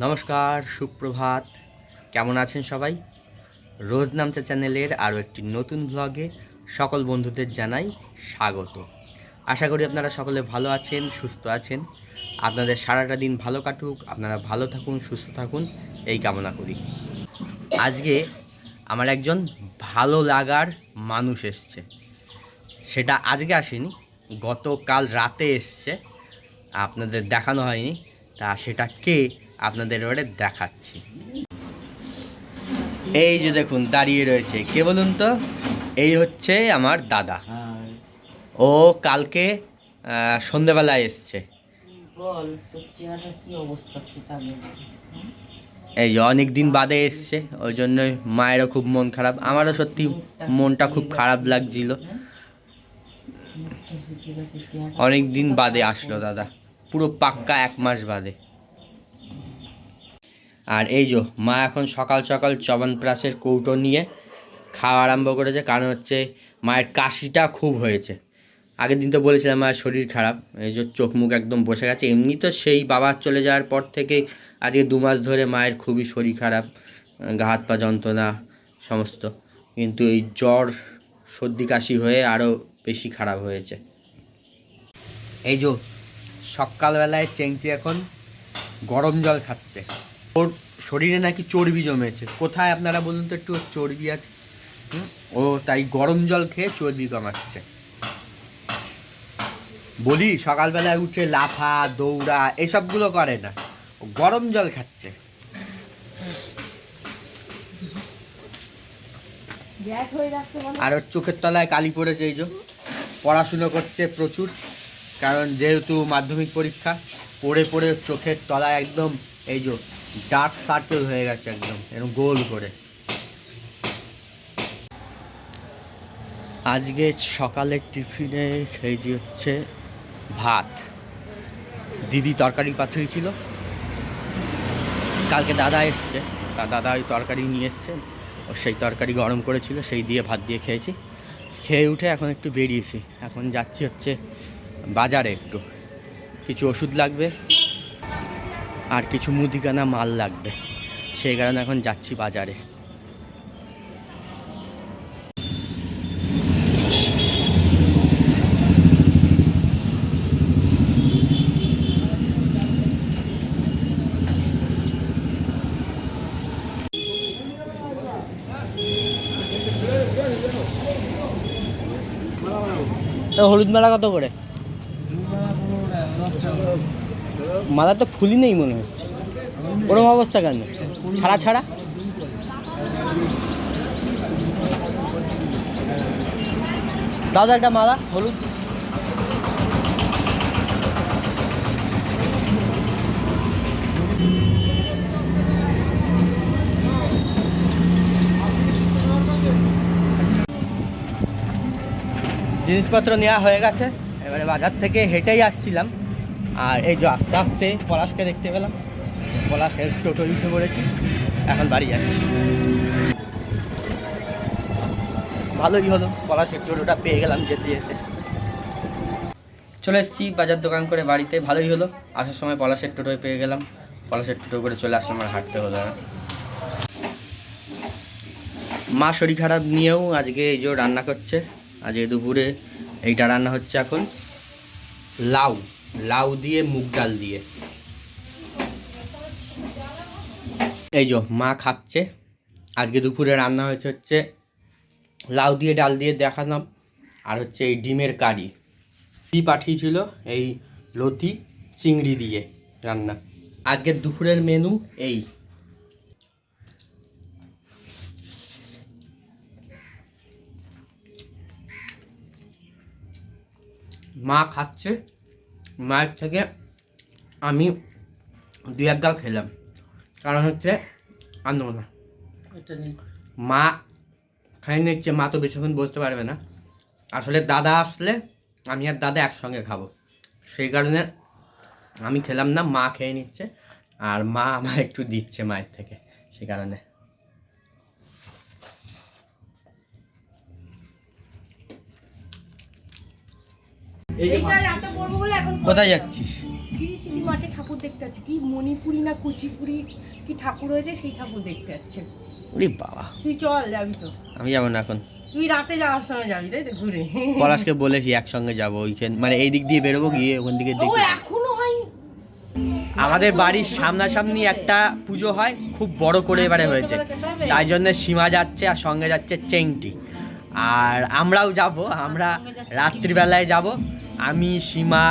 নমস্কার, সুপ্রভাত। কেমন আছেন সবাই? রোজ নামচা চ্যানেলের আরও একটি নতুন ব্লগে সকল বন্ধুদের জানাই স্বাগত। আশা করি আপনারা সকলে ভালো আছেন, সুস্থ আছেন। আপনাদের সারাটা দিন ভালো কাটুক, আপনারা ভালো থাকুন, সুস্থ থাকুন, এই কামনা করি। আজকে আমার একজন ভালো লাগার মানুষ এসছে। সেটা আজকে আসেনি, গতকাল রাতে এসছে। আপনাদের দেখানো হয়নি, তা সেটা কে আপনাদের এবারে দেখাচ্ছি। এই যে দেখুন দাঁড়িয়ে রয়েছে। কে বলুন তো? এই হচ্ছে আমার দাদা। ও কালকে সন্ধেবেলায় এসছে। এই যে অনেক দিন বাদে এসছে ওই জন্যই মায়েরও খুব মন খারাপ। আমারও সত্যি মনটা খুব খারাপ লাগছিল। অনেক দিন বাদে আসলো দাদা। পুরো পাক্কা এক মাস বাদে। আর এই যে, মা এখন সকাল সকাল চবনপ্রাসের কৌটো নিয়ে খাওয়া আরম্ভ করেছে, কারণ হচ্ছে মায়ের কাশিটা খুব হয়েছে। আগের দিন তো বলেছিলাম মায়ের শরীর খারাপ, এই যে চোখ মুখ একদম বসে গেছে, এমনি তো সেই বাবা চলে যাওয়ার পর থেকেই আজকে দু মাস ধরে মায়ের খুবই শরীর খারাপ, গা হাত পা যন্ত্রণা সমস্ত, কিন্তু এই জ্বর, সর্দি কাশি হয়ে আরও বেশি খারাপ হয়েছে। এই যে, সকালবেলায় চেংটি এখন গরম জল খাচ্ছে। ওর শরীরে নাকি চর্বি জমেছে। কোথায় আপনারা বলুন তো একটু চর্বি আছে? ও তাই গরম জল খেয়ে চর্বি কমাচ্ছে। বলি সকালবেলায় উঠে লাফা দৌড়া এসবগুলো করে না। ও গরম জল খাচ্ছে। বলো আর ওর চোখের তলায় কালি পড়েছে এই যে। পড়াশুনো করছে প্রচুর কারণ যেহেতু মাধ্যমিক পরীক্ষা পড়ে পড়ে চোখের তলায় একদম এই যে ডার্ক সার্কেল হয়ে গেছে একদম, এরকম গোল করে। আজকে সকালের টিফিনে খেয়েছি হচ্ছে ভাত। দিদি তরকারি পাঠিয়েছিল। কালকে দাদা এসছে, তা দাদা ওই তরকারি নিয়ে এসছে সেই তরকারি গরম করেছিল, সেই দিয়ে ভাত দিয়ে খেয়েছি। খেয়ে উঠে এখন একটু বেরিয়েছি, এখন যাচ্ছি হচ্ছে বাজারে একটু। কিছু ওষুধ লাগবে? আর কিছু মুদিখানা মাল লাগবে। সেই কারণে এখন যাচ্ছি বাজারে। হলুদ মেলা কত করে? মালা তো ফুলি নেই মনে হচ্ছে। ওরকম অবস্থা কেন? ছাড়া ছাড়া? দাদা একটা মালা হলুদ। জিনিসপত্র নেওয়া হয়ে গেছে। এবারে বাজার থেকে হেঁটেই আসছিলাম। আর এই যে আস্তে আস্তে পলাশকে দেখতে পেলাম। পলাশ পলাশের টোটো উঠে পড়েছি। এখন বাড়ি যাচ্ছি। ভালোই হলো, পলাশের টোটোটা পেয়ে গেলাম যেতে যেতে। চলে এসেছি বাজার দোকান করে বাড়িতে, ভালোই হলো। আসার সময় পলাশের টোটোয় পেয়ে গেলাম। পলাশের টোটো করে চলে আসলাম আর হাঁটতে হলো না। মা শরীর খারাপ নিয়েও আজকে এই যে রান্না করছে। আজকে দুপুরে এইটা রান্না হচ্ছে এখন। লাউ। লাউ দিয়ে, মুগ ডাল দিয়ে। এই যে মা খাচ্ছে। আজকে দুপুরে রান্না হয়েছে হচ্ছে লাউ দিয়ে, ডাল দিয়ে দেখালাম। আর হচ্ছে এই ডিমের কারি। কি পাঠিয়েছিল? এই লতি চিংড়ি দিয়ে রান্না। আজকের দুপুরের মেনু এই। মা খাচ্ছে। মায়ের থেকে আমি দুই এক গাল খেলাম। কারণ হচ্ছে আনন্দ না এটা নিয়ে। মা খাই নিচ্ছে মা তো বেশিক্ষণ বসতে পারবে না। আসলে দাদা আসলে আমি আর দাদা একসঙ্গে খাব। সেই কারণে আমি খেলাম না মা খেয়ে নিচ্ছে আর মা আমার একটু দিচ্ছে মায়ের থেকে সেই কারণে। কোথায় যাচ্ছিস? মাঠে ঠাকুর দেখতে যাচ্ছে। কি মণিপুরি না কুচিপুরি কি ঠাকুর হয়েছে সেই ঠাকুর দেখতে যাচ্ছে। ওরে বাবা। তুই চল যাবি তো। আমি যাব না এখন। তুই রাতে যাওয়ার সময় যাবি তাই তো ঘুরে। পলাশকে বলেছি একসঙ্গে যাব ওইখান মানে এই দিক দিয়ে বেরোবো গিয়ে ওখান দিকে ও দেখি এখনও হয়নি। আমাদের বাড়ির সামনাসামনি একটা পুজো হয় খুব বড় করে এবারে হয়েছে। তাই জন্য সীমা যাচ্ছে আর সঙ্গে যাচ্ছে চেংটি। আর আমরাও যাব আমরা রাত্রিবেলায় যাব। আমি সীমা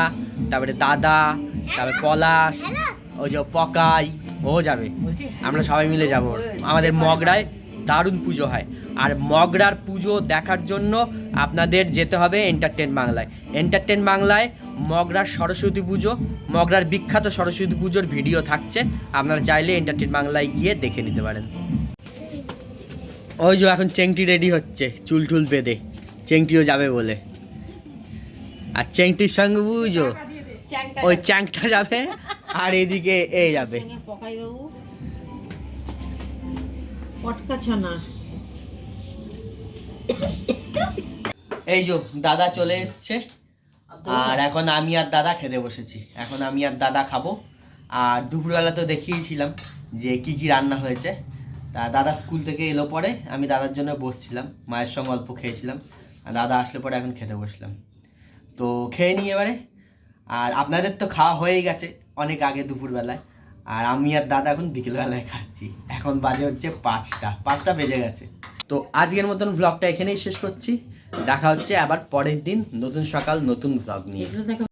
তারপরে দাদা তারপরে পলাশ ওই যে পকাই ও যাবে। আমরা সবাই মিলে যাব। আমাদের মগরায় দারুণ পুজো হয়। আর মগরার পুজো দেখার জন্য আপনাদের যেতে হবে এন্টারটেন বাংলায়। এন্টারটেন বাংলায় মগরার সরস্বতী পুজো মগরার বিখ্যাত সরস্বতী পুজোর ভিডিও থাকছে। আপনারা চাইলে এন্টারটেন বাংলায় গিয়ে দেখে নিতে পারেন। ওই যে এখন চেংটি রেডি হচ্ছে চুল টুল বেঁধে। চেংটিও যাবে বলে। আর চেংটির সঙ্গে বুঝো ওই চ্যাংটা যাবে আর এদিকে এ যাবে। এই যে দাদা চলে এসছে। আর এখন আমি আর দাদা খেতে বসেছি। এখন আমি আর দাদা খাব। আর দুপুরবেলা তো দেখিয়েছিলাম যে কি কি রান্না হয়েছে। তা দাদা স্কুল থেকে এলো পরে আমি দাদার জন্য বসছিলাম। মায়ের সঙ্গে অল্প খেয়েছিলাম। আর দাদা আসলে পরে এখন খেতে বসলাম। তো খেয়ে নিই এবারে। আর আপনাদের তো খাওয়া হয়েই গেছে অনেক আগে দুপুরবেলায়। আর আমি আর দাদা এখন বিকেলবেলায় খাচ্ছি। এখন বাজে হচ্ছে পাঁচটা। পাঁচটা বেজে গেছে। তো আজকের মতন ব্লগটা এখানেই শেষ করছি। দেখা হচ্ছে আবার পরের দিন নতুন সকাল, নতুন ব্লগ নিয়ে।